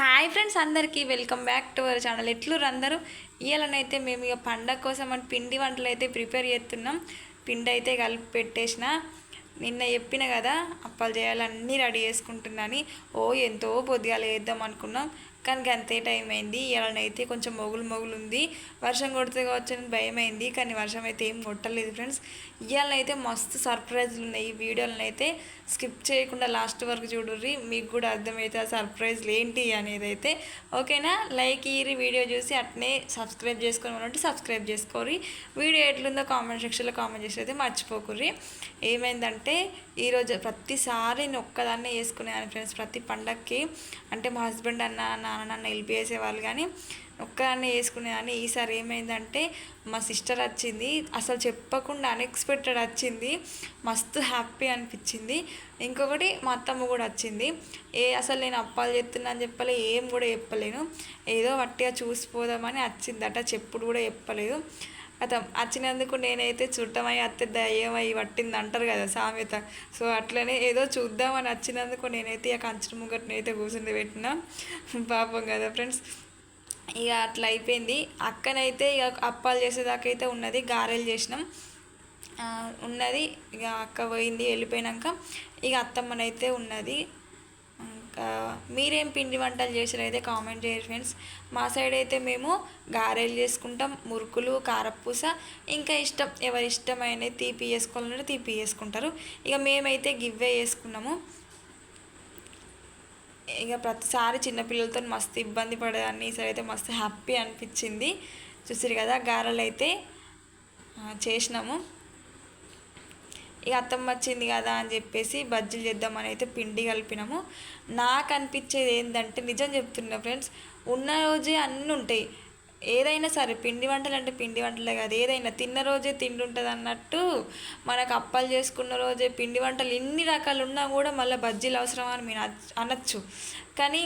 Hi friends అందరికీ welcome back to our channel. ఎట్లురు అందరూ? ఇవాళనైతే మేము ఇక పండగ కోసం అని పిండి వంటలు అయితే ప్రిపేర్ చేస్తున్నాం. పిండి అయితే కలిపి పెట్టేసిన. నిన్న చెప్పిన కదా అప్పాలు చేయాలన్నీ రెడీ చేసుకుంటున్నాను. ఓ ఎంతో పొద్దుగాల వేద్దాం అనుకున్నాం. కానీ అంతే టైం అయింది. ఇవాళనైతే కొంచెం మొగులు మొగులు ఉంది వర్షం కొడితే కావచ్చు అని భయం అయింది కానీ వర్షం అయితే ఏం కొట్టలేదు ఫ్రెండ్స్. ఇవాళనైతే మస్తు సర్ప్రైజ్లు ఉన్నాయి. ఈ వీడియోలను అయితే స్కిప్ చేయకుండా లాస్ట్ వరకు చూడుర్రి. మీకు కూడా అర్థమైతే ఆ సర్ప్రైజ్లు ఏంటి అనేది అయితే ఓకేనా? లైక్ ఇయ్యి వీడియో చూసి అట్నే సబ్స్క్రైబ్ చేసుకొని అంటే సబ్స్క్రైబ్ చేసుకోరి వీడియో ఎట్లుందో కామెంట్ సెక్షన్లో కామెంట్ చేసి అయితే మర్చిపోకుర్రి. ఏమైందంటే ఈరోజు ప్రతిసారి నేను ఒక్కదాన్నే వేసుకునేదాన్ని ఫ్రెండ్స్. ప్రతి పండగకి అంటే మా హస్బెండ్ అన్న నాన్న నన్ను హెల్ప్ చేసేవాళ్ళు కానీ ఒక్కదాన్నే వేసుకునేదాన్ని ఈసారి ఏమైందంటే మా సిస్టర్ వచ్చింది. అసలు చెప్పకుండా అన్ఎక్స్పెక్టెడ్ వచ్చింది. మస్తు హ్యాపీ అనిపించింది. ఇంకొకటి మా అత్తమ్మ కూడా వచ్చింది. ఏ అసలు నేను అప్పాలు చెప్తున్నా అని చెప్పలే ఏం కూడా చెప్పలేను. ఏదో వట్టిగా చూసిపోదామని వచ్చిందట చెప్పుడు కూడా చెప్పలేదు. అత వచ్చినందుకు నేనైతే చుట్టమై అత్తే దయ్యమై పట్టింది అంటారు కదా సామెత సో అట్లనే ఏదో చూద్దామని వచ్చినందుకు నేనైతే ఇక కంచిన ముంగట్నైతే కూర్చుంది పెట్టిన. పాపం కదా ఫ్రెండ్స్. ఇక అట్లా అయిపోయింది. అక్కనైతే ఇక అప్పాలు చేసేదాకైతే ఉన్నది గారెలు చేసినాం. ఉన్నది. ఇక అక్క పోయింది వెళ్ళిపోయినాక ఇక అత్తమ్మనైతే ఉన్నది. మీరేం పిండి వంటలు చేసారు అయితే కామెంట్ చేయరు ఫ్రెండ్స్. మా సైడ్ అయితే మేము గారెలు చేసుకుంటాం మురుకులు కారపూస ఇంకా ఇష్టం ఎవరి ఇష్టమైన తీపి చేసుకోవాలంటే తీపి చేసుకుంటారు ఇక మేమైతే గివ్వే చేసుకున్నాము ఇక ప్రతిసారి చిన్నపిల్లలతో మస్తు ఇబ్బంది పడేదాన్ని ఈసారి అయితే మస్తు హ్యాపీ అనిపించింది. చూసారు కదా గారెలు అయితే చేసినాము. ఇక అత్తమ్మ వచ్చింది కదా అని చెప్పేసి బజ్జీలు చేద్దామని అయితే పిండి కలిపినాము. నాకు అనిపించేది ఏంటంటే నిజం చెప్తున్నా ఫ్రెండ్స్ ఉన్న రోజే అన్నీ ఉంటాయి. ఏదైనా సరే పిండి వంటలు అంటే పిండి వంటలే కాదు. ఏదైనా తిన్న రోజే తిండి ఉంటుంది అన్నట్టు మనకు అప్పాలు చేసుకున్న రోజే పిండి వంటలు ఎన్ని రకాలు ఉన్నా కూడా మళ్ళీ బజ్జీలు అవసరం అని మీరు అనొచ్చు. కానీ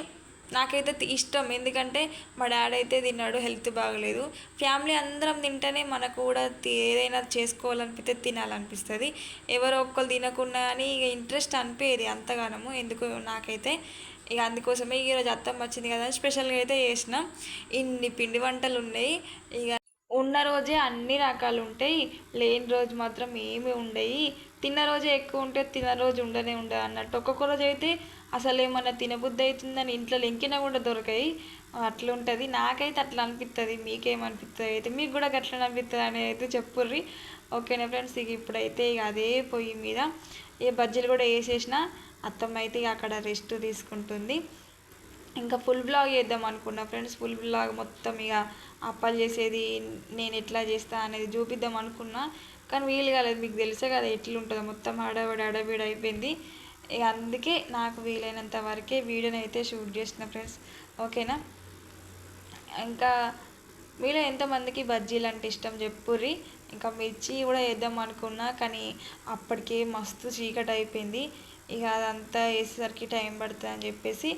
నాకైతే ఇష్టం. ఎందుకంటే మా డాడీ అయితే తిన్నాడు హెల్త్ బాగలేదు. ఫ్యామిలీ అందరం తింటేనే మనకు కూడా ఏదైనా చేసుకోవాలనిపిస్తే తినాలనిపిస్తుంది. ఎవరో ఒక్కరు తినకుండా అని ఇక ఇంట్రెస్ట్ అనిపించేది అంతగానము. ఎందుకు నాకైతే ఇక అందుకోసమే ఈరోజు అత్తమ్మ వచ్చింది కదా స్పెషల్గా అయితే చేసినాం. ఇన్ని పిండి వంటలు ఉన్నాయి. ఇక ఉన్న రోజే అన్ని రకాలు ఉంటాయి. లేని రోజు మాత్రం ఏమి ఉండయి. తిన్న రోజే ఎక్కువ ఉంటే తిన్న రోజు ఉండనే ఉండదు అన్నట్టు. ఒక్కొక్క రోజు అయితే అసలు ఏమన్నా తినబుద్ధి అవుతుందని ఇంట్లో లెంకినా కూడా దొరకాయి. అట్లా ఉంటుంది. నాకైతే అట్లా అనిపిస్తుంది మీకేమనిపిస్తుంది అయితే మీకు కూడా అట్లా అనిపిస్తుంది అని అయితే చెప్పుర్రి. ఓకేనా ఫ్రెండ్స్? ఇక ఇప్పుడైతే ఇక అదే పొయ్యి మీద ఏ బజ్జీలు కూడా వేసేసిన. అత్తమ్మ అయితే ఇక అక్కడ రెస్ట్ తీసుకుంటుంది. ఇంకా ఫుల్ బ్లాగ్ చేద్దాం అనుకున్నా. ఫ్రెండ్స్ ఫుల్ బ్లాగ్ మొత్తం ఇక అప్పాలు చేసేది నేను ఎట్లా చేస్తా అనేది చూపిద్దాం అనుకున్నా. కానీ వీలు కాలేదు మీకు తెలుసే కదా ఎట్లుంటుందో. మొత్తం హడావిడి హడావిడి అయిపోయింది. ఇక అందుకే నాకు వీలైనంత వరకే వీడియోని అయితే షూట్ చేసిన ఫ్రెండ్స్ ఓకేనా? ఇంకా మీలో ఎంతమందికి బజ్జీలు అంటే ఇష్టం చెప్పుర్రి? ఇంకా మిర్చి కూడా వేద్దాం అనుకున్నా కానీ అప్పటికే మస్తు చీకటి అయిపోయింది. ఇక అదంతా వేసేసరికి టైం పడుతుంది అని చెప్పేసి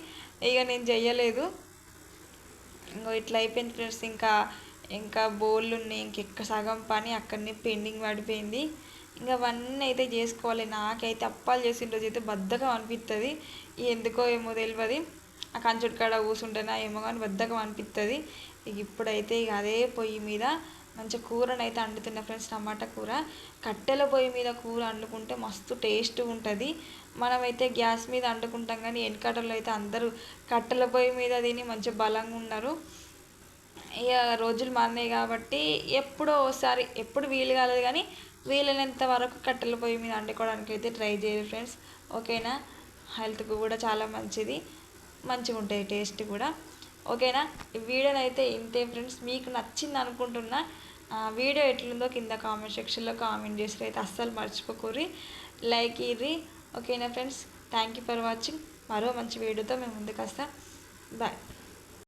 ఇక నేను చెయ్యలేదు. ఇంకో ఇట్లా అయిపోయింది ఫ్రెండ్స్. ఇంకా ఇంకా బోళ్ళు ఉన్నాయి ఇంకెక్క సగం పని అక్కడనే పెండింగ్ పడిపోయింది. ఇంకా అవన్నీ అయితే చేసుకోవాలి. నాకైతే అప్పాలు చేసిన రోజు అయితే బద్ధకం అనిపిస్తుంది ఎందుకో ఏమో తెలియదు ఆ కంచుడు కాడ కూర్చుంటేనా ఏమో కానీ బద్ధకం అనిపిస్తుంది ఇక ఇప్పుడైతే ఇక అదే పొయ్యి మీద మంచి కూరనైతే అయితే ఫ్రెండ్స్ టమాటా కూర. కట్టెల పొయ్యి మీద కూర వండుకుంటే మస్తు టేస్ట్ ఉంటుంది. మనమైతే గ్యాస్ మీద వండుకుంటాం కానీ వెనకటలో అయితే అందరూ కట్టెల పొయ్యి మీద తిని మంచి బలంగా ఉన్నారు. ఇక రోజులు మారినాయి కాబట్టి ఎప్పుడో ఒకసారి ఎప్పుడు వీలు కాలేదు కానీ వీలైనంత వరకు కట్టెల పొయ్యి మీద వండుకోవడానికి అయితే ట్రై చేయాలి ఫ్రెండ్స్. ఓకేనా? హెల్త్కి కూడా చాలా మంచిది. మంచిగా ఉంటాయి టేస్ట్ కూడా. ఓకేనా? ఈ వీడియోని అయితే ఇంతే ఫ్రెండ్స్. మీకు నచ్చింది అనుకుంటున్నా వీడియో ఎట్లుందో కింద కామెంట్ సెక్షన్లో కామెంట్ చేసి అయితే అస్సలు మర్చిపోకూరి లైక్ ఇర్రి. ఓకేనా friends? Thank you for watching. మరో మంచి వీడియోతో మేము ముందుకు వస్తాం. బాయ్.